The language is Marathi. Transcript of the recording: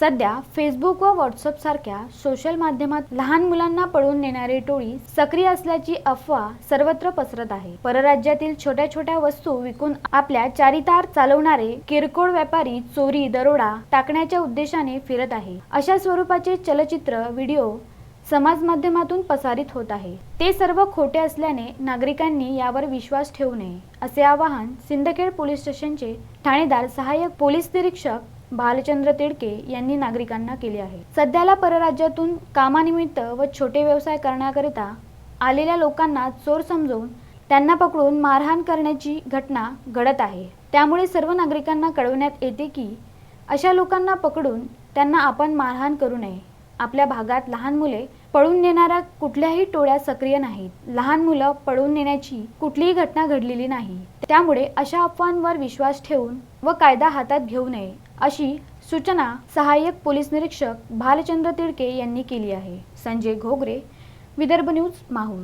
सध्या फेसबुक व व्हॉट्सअप सारख्या सोशल माध्यमात लहान मुलांना पळून नेणारी टोळी सक्रिय असल्याची अफवा सर्वत्र पसरत आहे. परराज्यातील छोट्या छोट्या वस्तू विकून आपल्या चारितार चालवणारे किरकोळ व्यापारी चोरी दरोडा टाकण्याच्या उद्देशाने फिरत आहे. अशा स्वरूपाचे चलचित्र व्हिडिओ समाज माध्यमातून प्रसारित होत आहे. ते सर्व खोटे असल्याने नागरिकांनी यावर विश्वास ठेवू नये असे आवाहन सिंदखेड पोलीस स्टेशनचे ठाणेदार सहाय्यक पोलीस निरीक्षक भालचंद्र तिडके यांनी नागरिकांना केले आहे. सध्याला परराज्यातून कामानिमित्त व छोटे व्यवसाय करण्याकरिता आलेल्या लोकांना चोर समजून त्यांना पकडून मारहाण करण्याची घटना घडत आहे. त्यामुळे सर्व नागरिकांना कळवण्यात येते की अशा लोकांना पकडून त्यांना आपण मारहाण करू नये. आपल्या भागात लहान मुले पळून नेणाऱ्या कुठल्याही टोळ्या सक्रिय नाहीत. लहान मुलं पळून नेण्याची कुठलीही घटना घडलेली नाही. त्यामुळे अशा अफवांवर विश्वास ठेवून व कायदा हातात घेऊ नये अशी सूचना सहाय्यक पोलीस निरीक्षक भालचंद्र तिडके यांनी केली आहे. संजय घोगरे विदर्भ न्यूज माहूर.